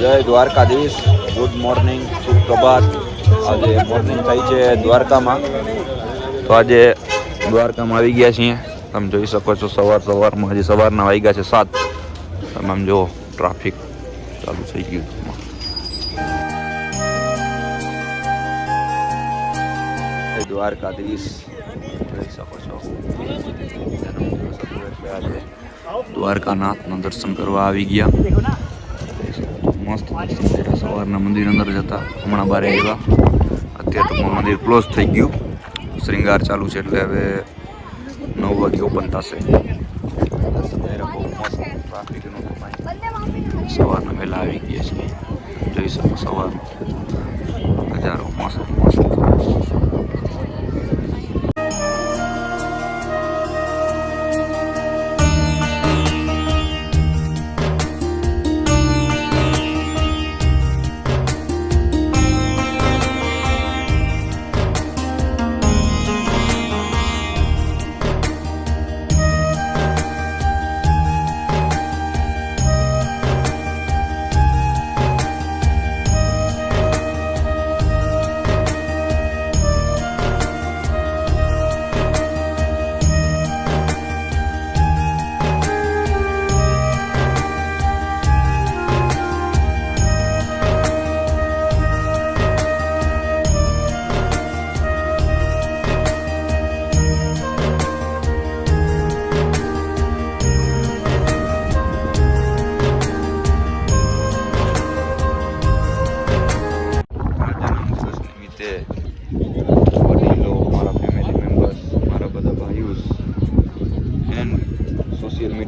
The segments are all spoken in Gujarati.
જય દ્વારકાધીશ. ગુડ મોર્નિંગ સુપ્રભાત. પ્રભાત આજે મોર્નિંગ થઈ છે દ્વારકામાં. તો આજે દ્વારકામાં આવી ગયા છીએ. તમે જોઈ શકો છો સવાર સવારમાં હજી સવારના વાગ્યા છે સાત. તમે આમ જુઓ ટ્રાફિક ચાલુ થઈ ગયું દ્વારકાધીશ. જોઈ શકો છો. એટલે આજે દર્શન કરવા આવી ગયા. સવારના મંદિર અંદર જતા હમણાં બારે આવ્યા. અત્યારે ટૂંકમાં મંદિર ક્લોઝ થઈ ગયું. શ્રૃંગાર ચાલુ છે એટલે હવે નવ વાગે ઓપન થશે. સવારના વહેલા આવી ગયા છીએ. જોઈ શકો સવારનો નજારો મસ્ત મસ્ત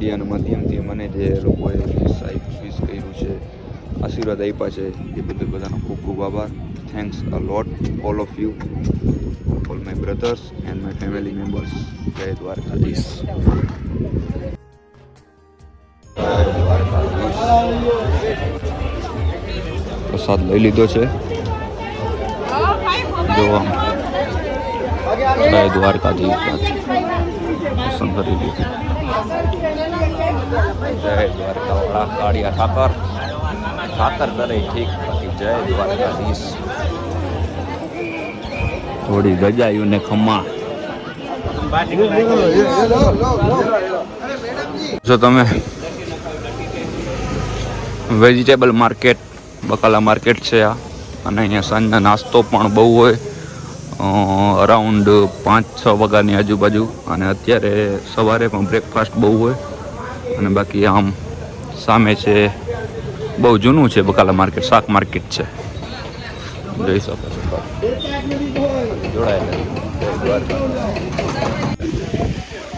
મીડિયાના માધ્યમથી મને જે લોકોએ વિશ કર્યું છે, આશીર્વાદ આપ્યા છે, એ બદલ બધાનો ખૂબ ખૂબ આભાર. Thanks a lot all of you all my brothers and my family members જય દ્વારકાધીશ. પ્રસાદ લઈ લીધો છે. જો આમ જય દ્વારકાધીશ. પસંદ કરી લીધું જય દ્વારકા કાળિયા ઠાકર. ઠાકર કરે, ઠીક બાકી જય દ્વારકાધીશ. થોડી ગજાયું ને ખમ્મા જો તમે વેજીટેબલ માર્કેટ, બકાલા માર્કેટ છે આ, અને અહીંયા સાંજના નાસ્તો પણ બહુ હોય. અરાઉન્ડ પાંચ છ વાગ્યાની આજુબાજુ. અને અત્યારે સવારે પણ બ્રેકફાસ્ટ બહુ હોય. અને બાકી આમ સામે છે, બહુ જૂનું છે બકાલા માર્કેટ, શાક માર્કેટ છે. જોઈ શકો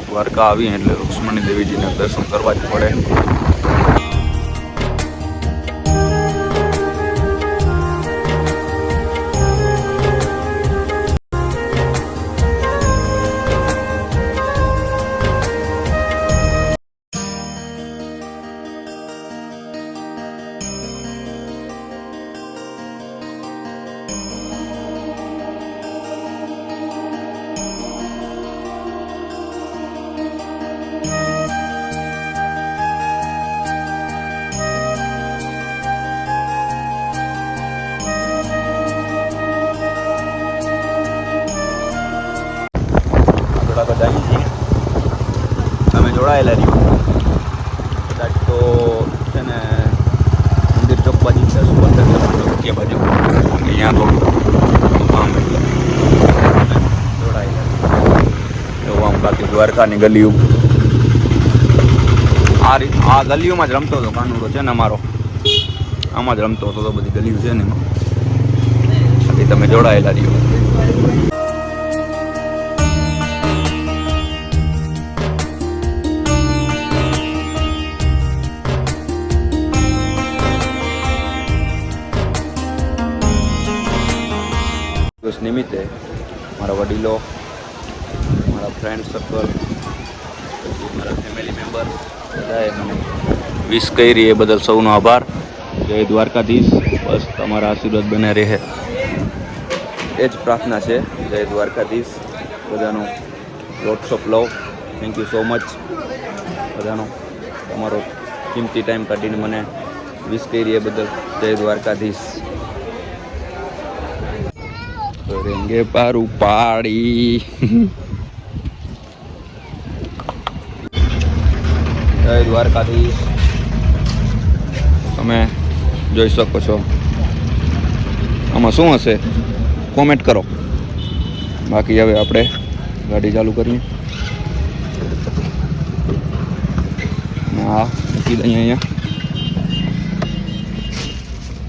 દ્વારકા આવીએ એટલે રૂક્ષ્મણી દેવીજીના દર્શન કરવા જ પડે. જોડાયેલા રહ્યો કદાચ તો છે ને મંદિર ચોક બાજુ છે સુપર ચોક બાજુ. અહીંયા થોડું એટલે. જોડાયેલા એવું આમ બાકી દ્વારકાની ગલીઓ. આ રીત આ ગલીઓમાં જ રમતો હતો કાનુડો છે ને અમારો. આમાં જ રમતો હતો તો બધી ગલીઓ છે ને એમાં. તમે જોડાયેલા રહ્યો. નિમિત્તે મારા વડીલો, મારા ફ્રેન્ડ સર્કલ પછી મારા ફેમિલી મેમ્બર બધાએ મને વિશ કરી એ બદલ સૌનો આભાર. જય દ્વારકાધીશ. બસ તમારા આશીર્વાદ બને રહે. એ જ પ્રાર્થના છે. જય દ્વારકાધીશ. બધાનો lots of love thank you so much બધાનો તમારો કિંમતી ટાઈમ કાઢીને મને વિશ કરી એ બદલ જય દ્વારકાધીશ. રેંગે પારું પાડી. જય દ્વારકાધીશ. તમે જોઈ શકો છો. આમાં શું હશે? કોમેન્ટ કરો. બાકી હવે આપણે ગાડી ચાલુ કરીએ. હા મૂકી દઈએ અહીંયા.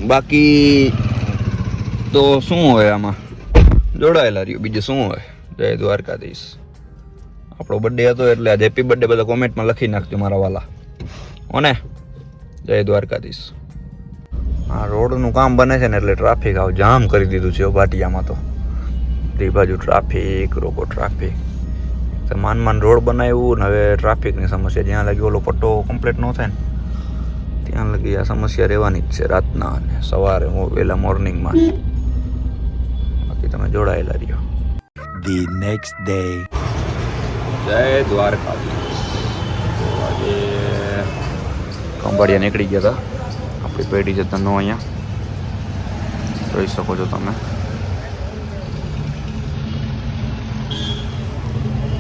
બાકી તો શું હોય આમાં? જોડાયેલા રહ્યું. બીજું શું હોય? જય દ્વારકાધીશ. આપણો બર્થડે હતો એટલે આજે હેપી બર્થડે બધા કોમેન્ટમાં લખી નાખજો મારા વાલા. ઓને? જય દ્વારકાધીશ. આ રોડનું કામ બને છે ને એટલે ટ્રાફિક આવ જામ કરી દીધું છે ભાટિયામાં તો. તે બાજુ ટ્રાફિક રોકો ટ્રાફિક તો માન માન રોડ બનાવ્યું ને હવે ટ્રાફિકની સમસ્યા જ્યાં લગી ઓલો પટ્ટો કમ્પ્લીટ ન થાય ને, ત્યાં લગી આ સમસ્યા રહેવાની જ છે રાતના અને સવારે વહેલા મોર્નિંગમાં બાકી તમે જોડાયેલા રહ્યો. ધી નેક્સ્ટ ડે જય દ્વારકા તો આજે કંબાડિયા નીકળી ગયા હતા આપણી પેઢી છે તનો અહીંયા. જોઈ શકો છો તમે.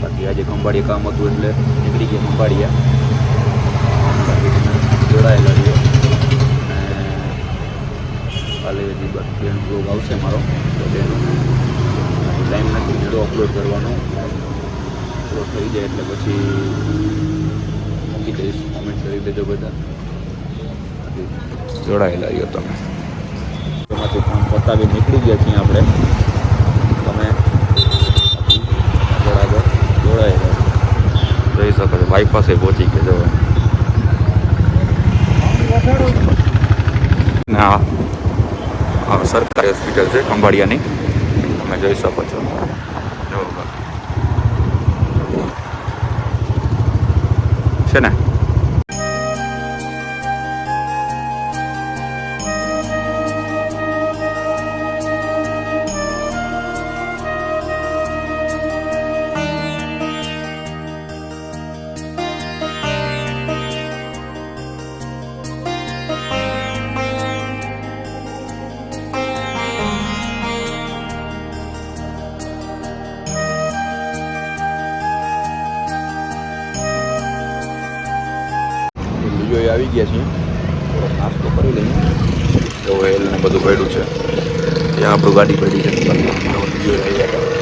બાકી આજે કંબાડિયા કામ હતું એટલે નીકળી ગયા કંબાડિયા જોડાયેલા રહ્યો. કાલે હજી બાકી બ્લોગ આવશે મારો. બર્થડેનો ટાઈમ નથી વીડિયો અપલોડ કરવાનો. અપલોડ થઈ જાય એટલે પછી મૂકી દઈશ. કોમેન્ટ કરી દેજો બધા. જોડાયેલા રહ્યો તમે. એમાંથી કામ પતાવી નીકળી ગયા છીએ આપણે. તમે આગળ આગળ જોડાયેલા. જોઈ શકો છો. ભાઈ પાસે પહોંચી ગયા જો ને સરકારી હોસ્પિટલ છે ખંભાળિયાની. તમે જોઈ શકો છો. છે ને? ગયા છીએ થોડો નાસ્તો કરી લઈએ. તો હેલ ને બધું પડ્યું છે. ત્યાં આપણું ગાડી પડી છે.